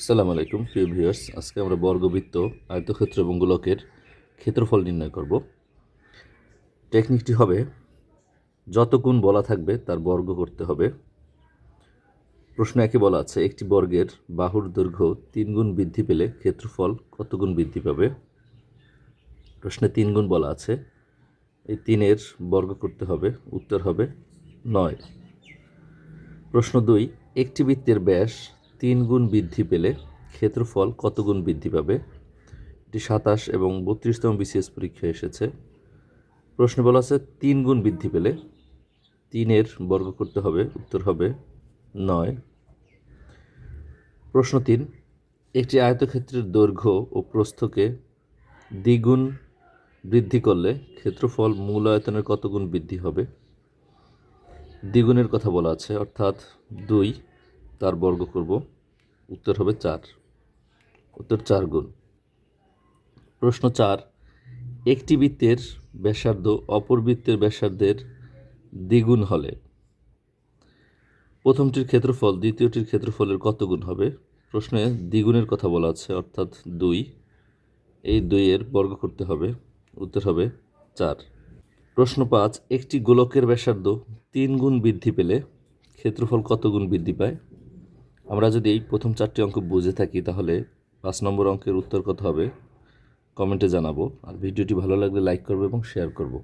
আসসালামু আলাইকুম, প্রিয় ভিউয়ার্স। আজকে আমরা বর্গবৃত্ত আয়তক্ষেত্র এবং গোলকের ক্ষেত্রফল নির্ণয় করব। টেকনিকটি হবে যত গুণ বলা থাকবে তার বর্গ করতে হবে। প্রশ্ন একে বলা আছে, একটি বর্গের বাহুর দৈর্ঘ্য তিন গুণ বৃদ্ধি পেলে ক্ষেত্রফল কত গুণ বৃদ্ধি পাবে? প্রশ্নে তিন গুণ বলা আছে, এই তিনের বর্গ করতে হবে, উত্তর হবে নয়। প্রশ্ন দুই, একটি বৃত্তের ব্যাস তিন গুণ বৃদ্ধি পেলে ক্ষেত্রফল কত গুণ বৃদ্ধি পাবে? এটি সাতাশ এবং বত্রিশতম বিসিএস পরীক্ষায় এসেছে। প্রশ্নে বলা আছে তিন গুণ বৃদ্ধি পেলে তিনের বর্গ করতে হবে, উত্তর হবে নয়। প্রশ্ন তিন, একটি আয়তক্ষেত্রের দৈর্ঘ্য ও প্রস্থকে দ্বিগুণ বৃদ্ধি করলে ক্ষেত্রফল মূল আয়তনের কত গুণ বৃদ্ধি হবে? দ্বিগুণের কথা বলা আছে, অর্থাৎ দুই। তার বর্গ করব। উত্তর হবে চার। উত্তর চার গুণ। প্রশ্ন চার, একটি বৃত্তের ব্যাসার্ধ অপর বৃত্তের ব্যাসার্ধের দ্বিগুণ হলে প্রথমটির ক্ষেত্রফল দ্বিতীয়টির ক্ষেত্রফলের কত গুণ হবে? প্রশ্নে দ্বিগুণের কথা বলা আছে, অর্থাৎ দুই। এই দুইয়ের বর্গ করতে হবে। উত্তর হবে চার। প্রশ্ন পাঁচ, একটি গোলকের ব্যাসার্ধ তিন গুণ বৃদ্ধি পেলে ক্ষেত্রফল কত গুণ বৃদ্ধি পায়? আমরা যদি এই প্রথম চারটি অঙ্ক বুঝে থাকি, তাহলে পাঁচ নম্বর অঙ্কের উত্তর কত হবে? কমেন্টে জানাব। আর ভিডিওটি ভালো লাগলে লাইক করব এবং শেয়ার করব।